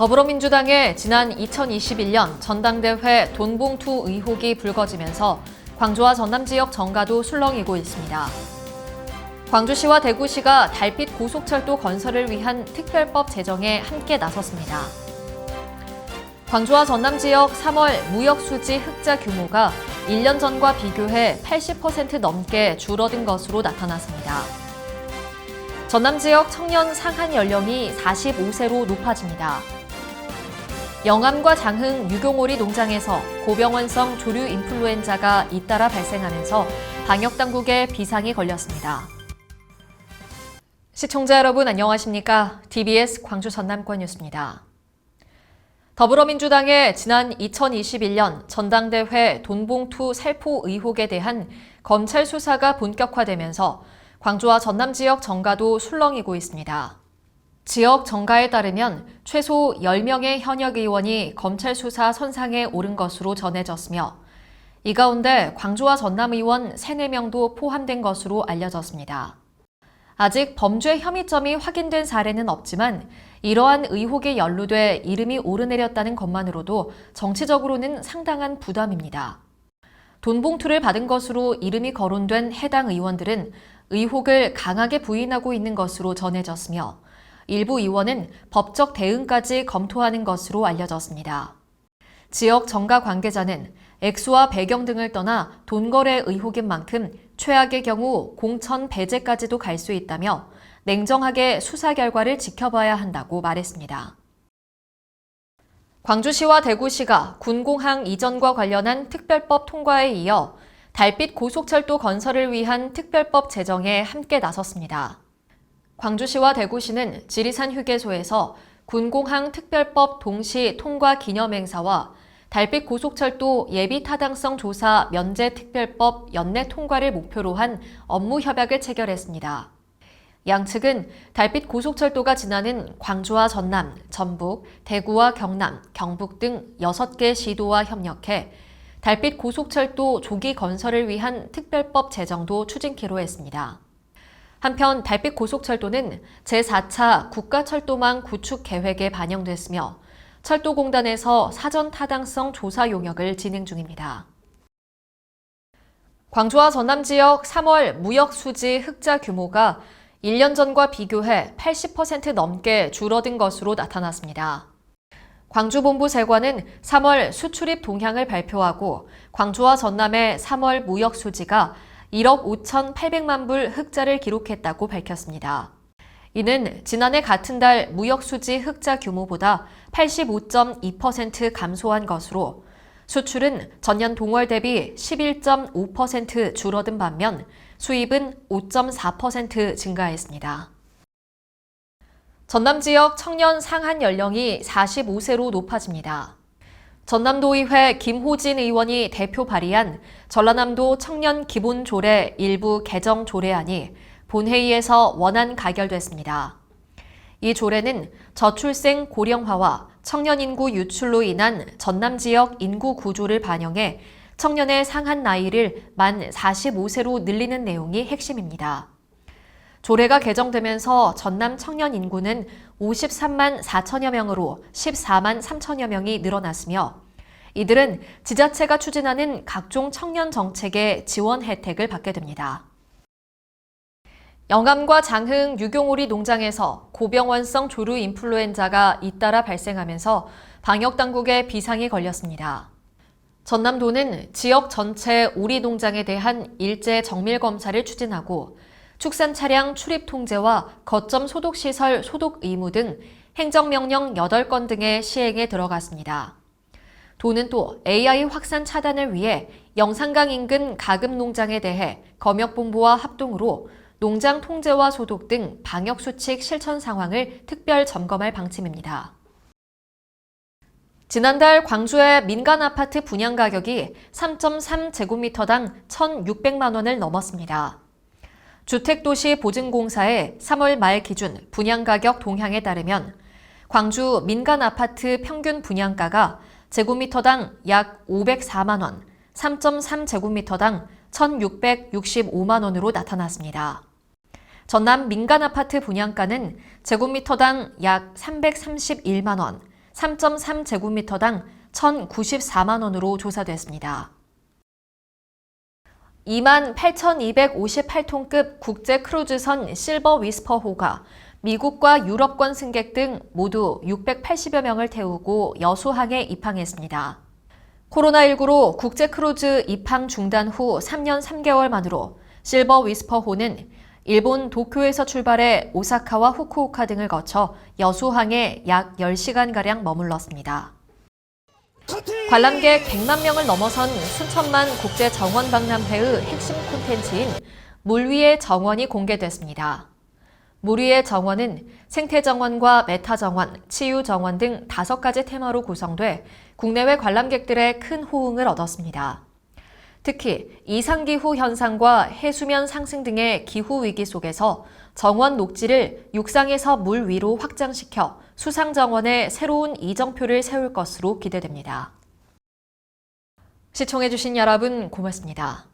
더불어민주당의 지난 2021년 전당대회 돈봉투 의혹이 불거지면서 광주와 전남 지역 정가도 술렁이고 있습니다. 광주시와 대구시가 달빛 고속철도 건설을 위한 특별법 제정에 함께 나섰습니다. 광주와 전남 지역 3월 무역 수지 흑자 규모가 1년 전과 비교해 80% 넘게 줄어든 것으로 나타났습니다. 전남 지역 청년 상한 연령이 45세로 높아집니다. 영암과 장흥 유경오리 농장에서 고병원성 조류 인플루엔자가 잇따라 발생하면서 방역 당국에 비상이 걸렸습니다. 시청자 여러분 안녕하십니까? DBS 광주 전남권 뉴스입니다. 더불어민주당의 지난 2021년 전당대회 돈봉투 살포 의혹에 대한 검찰 수사가 본격화되면서 광주와 전남 지역 정가도 술렁이고 있습니다. 지역 정가에 따르면 최소 10명의 현역 의원이 검찰 수사 선상에 오른 것으로 전해졌으며 이 가운데 광주와 전남 의원 3, 4명도 포함된 것으로 알려졌습니다. 아직 범죄 혐의점이 확인된 사례는 없지만 이러한 의혹에 연루돼 이름이 오르내렸다는 것만으로도 정치적으로는 상당한 부담입니다. 돈 봉투를 받은 것으로 이름이 거론된 해당 의원들은 의혹을 강하게 부인하고 있는 것으로 전해졌으며 일부 의원은 법적 대응까지 검토하는 것으로 알려졌습니다. 지역 정가 관계자는 액수와 배경 등을 떠나 돈 거래 의혹인 만큼 최악의 경우 공천 배제까지도 갈 수 있다며 냉정하게 수사 결과를 지켜봐야 한다고 말했습니다. 광주시와 대구시가 군공항 이전과 관련한 특별법 통과에 이어 달빛 고속철도 건설을 위한 특별법 제정에 함께 나섰습니다. 광주시와 대구시는 지리산 휴게소에서 군공항 특별법 동시 통과 기념 행사와 달빛 고속철도 예비 타당성 조사 면제 특별법 연내 통과를 목표로 한 업무 협약을 체결했습니다. 양측은 달빛 고속철도가 지나는 광주와 전남, 전북, 대구와 경남, 경북 등 6개 시도와 협력해 달빛 고속철도 조기 건설을 위한 특별법 제정도 추진키로 했습니다. 한편 달빛 고속철도는 제4차 국가철도망 구축 계획에 반영됐으며 철도공단에서 사전 타당성 조사 용역을 진행 중입니다. 광주와 전남 지역 3월 무역 수지 흑자 규모가 1년 전과 비교해 80% 넘게 줄어든 것으로 나타났습니다. 광주본부 세관은 3월 수출입 동향을 발표하고 광주와 전남의 3월 무역 수지가 1억 5,800만 불 흑자를 기록했다고 밝혔습니다. 이는 지난해 같은 달 무역 수지 흑자 규모보다 85.2% 감소한 것으로 수출은 전년 동월 대비 11.5% 줄어든 반면 수입은 5.4% 증가했습니다. 전남 지역 청년 상한 연령이 45세로 높아집니다. 전남도의회 김호진 의원이 대표 발의한 전라남도 청년 기본 조례 일부 개정 조례안이 본회의에서 원안 가결됐습니다. 이 조례는 저출생 고령화와 청년 인구 유출로 인한 전남 지역 인구 구조를 반영해 청년의 상한 나이를 만 45세로 늘리는 내용이 핵심입니다. 조례가 개정되면서 전남 청년 인구는 53만 4천여 명으로 14만 3천여 명이 늘어났으며 이들은 지자체가 추진하는 각종 청년 정책의 지원 혜택을 받게 됩니다. 영암과 장흥 유경오리 농장에서 고병원성 조류 인플루엔자가 잇따라 발생하면서 방역 당국에 비상이 걸렸습니다. 전남도는 지역 전체 오리 농장에 대한 일제 정밀 검사를 추진하고 축산 차량 출입 통제와 거점 소독 시설 소독 의무 등 행정명령 8건 등의 시행에 들어갔습니다. 도는 또 AI 확산 차단을 위해 영산강 인근 가금 농장에 대해 검역본부와 합동으로 농장 통제와 소독 등 방역 수칙 실천 상황을 특별 점검할 방침입니다. 지난달 광주의 민간 아파트 분양 가격이 3.3제곱미터당 1,600만 원을 넘었습니다. 주택도시 보증공사의 3월 말 기준 분양 가격 동향에 따르면 광주 민간 아파트 평균 분양가가 제곱미터당 약 504만 원, 3.3제곱미터당 1,665만 원으로 나타났습니다. 전남 민간 아파트 분양가는 제곱미터당 약 331만 원, 3.3제곱미터당 1,094만 원으로 조사됐습니다. 2만 8,258톤급 국제 크루즈선 실버 위스퍼호가 미국과 유럽권 승객 등 모두 680여 명을 태우고 여수항에 입항했습니다. 코로나19로 국제 크루즈 입항 중단 후 3년 3개월 만으로 실버 위스퍼호는 일본 도쿄에서 출발해 오사카와 후쿠오카 등을 거쳐 여수항에 약 10시간가량 머물렀습니다. 관람객 100만 명을 넘어선 순천만 국제 정원 박람회의 핵심 콘텐츠인 물 위의 정원이 공개됐습니다. 물 위의 정원은 생태 정원과 메타 정원, 치유 정원 등 다섯 가지 테마로 구성돼 국내외 관람객들의 큰 호응을 얻었습니다. 특히 이상기후 현상과 해수면 상승 등의 기후 위기 속에서 정원 녹지를 육상에서 물 위로 확장시켜 수상 정원에 새로운 이정표를 세울 것으로 기대됩니다. 시청해주신 여러분 고맙습니다.